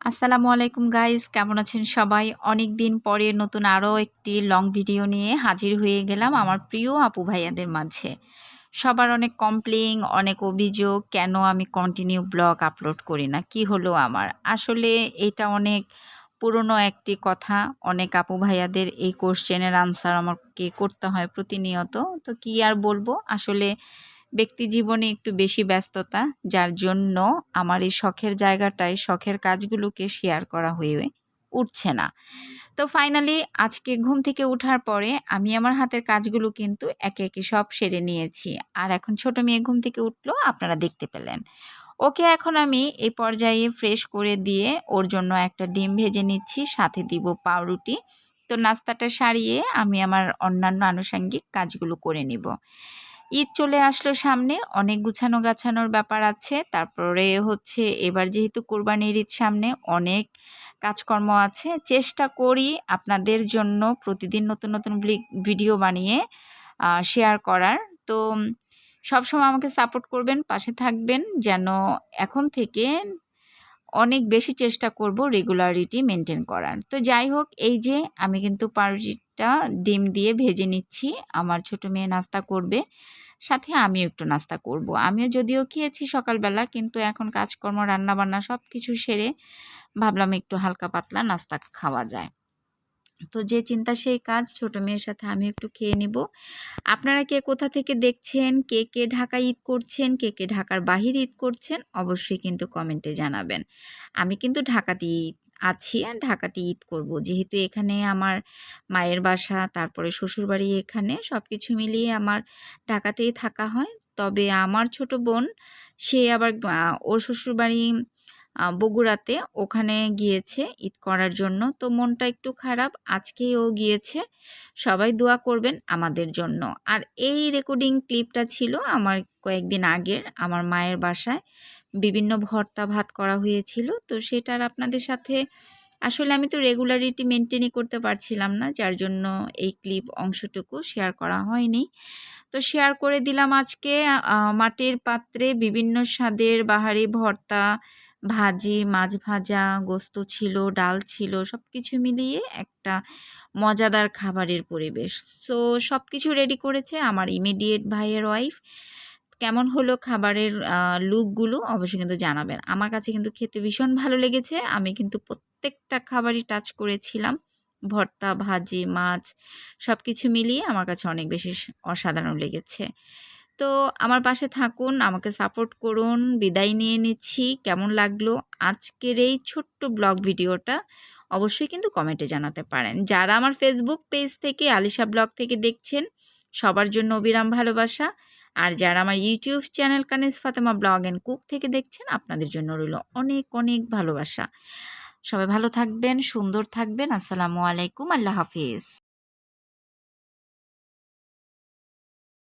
আসসালামু আলাইকুম গাইস কেমন আছেন সবাই? অনেক দিন পরে নতুন আরও একটি লং ভিডিও নিয়ে হাজির হয়ে গেলাম আমার প্রিয় আপু ভাইয়াদের মাঝে। সবার অনেক কমপ্লেন অনেক অভিযোগ, কেন আমি কন্টিনিউ ব্লগ আপলোড করি না? কি হলো আমার? আসলে এটা অনেক পুরনো একটি কথা। অনেক আপু ভাইয়াদের এই কোশ্চেনের আনসার আমাকে করতে হয় প্রতিনিয়ত। তো কি আর বলব? আসলে ব্যক্তি জীবনে একটু বেশি ব্যস্ততা, যার জন্য আমার এই শখের জায়গাটায়, শখের কাজগুলোকে শেয়ার করা হয়ে উঠছে না। তো ফাইনালি আজকে ঘুম থেকে ওঠার পরে আমি আমার হাতের কাজগুলো কিন্তু একে একে সব সেরে নিয়েছি। আর এখন ছোট মেয়ে ঘুম থেকে উঠল, আপনারা দেখতে পেলেন। ওকে এখন আমি এই পর্যায়ে ফ্রেশ করে দিয়ে ওর জন্য একটা ডিম ভেজে নিচ্ছি, সাথে দিব পাউরুটি। তো নাস্তাটা সারিয়ে আমি আমার অন্যান্য আনুষঙ্গিক কাজগুলো করে নিব। ঈদ চলে আসলো সামনে, অনেক গুছানো গাছানোর ব্যাপার আছে। তারপরে হচ্ছে এবার যেহেতু কোরবানির ঈদ সামনে, অনেক কাজকর্ম আছে। চেষ্টা করি আপনাদের জন্য প্রতিদিন নতুন নতুন ভিডিও বানিয়ে শেয়ার করার। তো সবসময় আমাকে সাপোর্ট করবেন, পাশে থাকবেন, যেন এখন থেকে অনেক বেশি চেষ্টা করব রেগুলারিটি মেনটেন করার তো যাই হোক, এই যে আমি কিন্তু পাউরুটিটা ডিম দিয়ে ভেজে নিচ্ছি, আমার ছোট মেয়ে নাস্তা করবে, সাথে আমিও একটু নাস্তা করব। আমিও যদিও খেয়েছি সকালবেলা, কিন্তু এখন কাজকর্ম, রান্নাবান্না সব কিছু সেরে ভাবলাম একটু হালকা পাতলা নাস্তা খাওয়া যায় তো যে চিন্তা সেই কাজ, ছোট মেয়ের সাথে আমি একটু খেয়ে নিব। আপনারা কে কোথা থেকে দেখছেন, কে কে ঢাকা ঈদ করছেন, কে কে ঢাকার বাহির ঈদ করছেন, অবশ্যই কিন্তু কমেন্টে জানাবেন। আমি কিন্তু ঢাকাতেই আছি, আর ঢাকাতে ঈদ করব। যেহেতু এখানে আমার মায়ের বাসা, তারপরে শ্বশুরবাড়ি এখানে সব কিছু মিলিয়ে আমার ঢাকাতেই থাকা হয়। তবে আমার ছোট বোন, সে আবার ওর শ্বশুরবাড়ি বগুড়াতে ওখানে গিয়েছে ঈদ করার জন্য। তো মনটা একটু খারাপ, আজকেই ও গিয়েছে। সবাই দোয়া করবেন আমাদের জন্য। আর এই রেকর্ডিং ক্লিপটা ছিল আমার কয়েকদিন আগের, আমার মায়ের বাসায়। বিভিন্ন ভর্তা ভাত করা হয়েছিল। তো সেটার আপনাদের সাথে, আসলে আমি তো রেগুলারিটি মেনটেনই করতে পারছিলাম না, যার জন্য এই ক্লিপ অংশটুকু শেয়ার করা হয়নি। তো শেয়ার করে দিলাম আজকে মাটির পাত্রে বিভিন্ন স্বাদের বাহারি ভর্তা ভাজি, মাছ ভাজা, গোস্ত ছিল, ডাল ছিল সব কিছু মিলিয়ে একটা মজাদার খাবারের পরিবেশ। সো সব কিছু রেডি করেছে আমার ইমিডিয়েট ভাইয়ের ওয়াইফ কেমন হলো খাবারের লুকগুলো অবশ্যই কিন্তু জানাবেন। আমার কাছে কিন্তু খেতে ভীষণ ভালো লেগেছে। আমি কিন্তু প্রত্যেকটা খাবারই টাচ করেছিলাম। ভর্তা, ভাজি, মাছ সব কিছু মিলিয়ে আমার কাছে অনেক বেশি অসাধারণ লেগেছে। তো আমার পাশে থাকুন, আমাকে সাপোর্ট করুন, বিদায় নিয়ে নিচ্ছি। কেমন লাগল আজকের এই ছোট্ট ব্লগ ভিডিওটা? অবশ্যই কিন্তু কমেন্টে জানাতে পারেন। যারা আমার ফেসবুক পেজ থেকে, আলিশা ব্লগ থেকে দেখছেন, সবার জন্য অবিরাম ভালোবাসা। আর যারা আমার YouTube channel Kanis Fatema blog and cook থেকে দেখছেন, আপনাদের জন্য রইল অনেক অনেক ভালোবাসা। সবাই ভালো থাকবেন, সুন্দর থাকবেন। আসসালামু আলাইকুম। আল্লাহ হাফিজ।